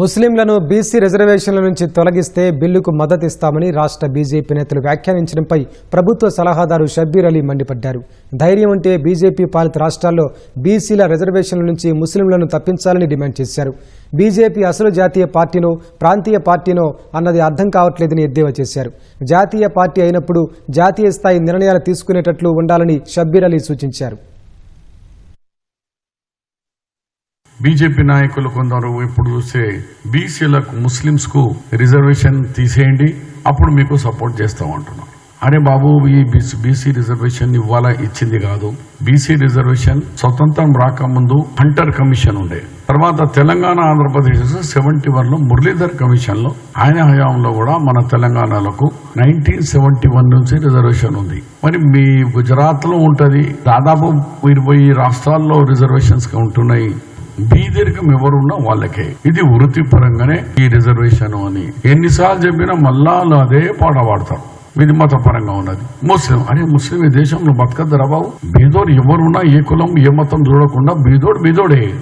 ముస్లింలను బీసీ రిజర్వేషన్ల నుంచి తొలగిస్తే బిల్లుకు మద్దతిస్తామని రాష్ట్ర బీజేపీ నేతలు వ్యాఖ్యానించడంపై ప్రభుత్వ సలహాదారు షబ్బీర్ అలీ మండిపడ్డారు. ధైర్యం ఉంటే బీజేపీ పాలిత రాష్ట్రాల్లో బీసీల రిజర్వేషన్ల నుంచి ముస్లింలను తప్పించాలని డిమాండ్ చేశారు. బీజేపీ అసలు జాతీయ పార్టీనో ప్రాంతీయ పార్టీనో అన్నది అర్థం కావట్లేదని ఎద్దేవా చేశారు. జాతీయ పార్టీ అయినప్పుడు జాతీయ స్థాయి నిర్ణయాలు తీసుకునేటట్లు ఉండాలని షబ్బీర్ అలీ సూచించారు. బీజేపీ నాయకులు కొందరు ఇప్పుడు చూస్తే బీసీలకు ముస్లింస్కు రిజర్వేషన్ తీసేయండి అప్పుడు మీకు సపోర్ట్ చేస్తాం అంటున్నారు అరే బాబు ఈ బీసీ రిజర్వేషన్ ఇవ్వాలా ఇచ్చింది కాదు. బీసీ రిజర్వేషన్ స్వతంత్రం రాకముందు హంటర్ కమిషన్ ఉండే. తర్వాత తెలంగాణ ఆంధ్రప్రదేశ్ సెవెంటీ వన్లో మురళీధర్ కమిషన్లో ఆయన హయాంలో కూడా మన తెలంగాణలకు నైన్టీన్ సెవెంటీ వన్ నుంచి రిజర్వేషన్ ఉంది. మరి మీ గుజరాత్లో ఉంటది. దాదాపు ఇరవై రాష్ట్రాల్లో రిజర్వేషన్స్ ఉంటున్నాయి. బీదరికం ఎవరున్నా వాళ్ళకే. ఇది వృత్తిపరంగానే ఈ రిజర్వేషన్ అని. ఎన్నిసార్లు చెప్పినా మళ్ళా అదే పాట పాడతారు. ఇది మతపరంగా ఉన్నది. ముస్లిం. అరే ముస్లిం ఈ దేశంలో బతకద్దురా బాబు? బీదోడు ఎవరున్నా ఏ కులం ఏ మతం చూడకుండా బీదోడు బీదోడే.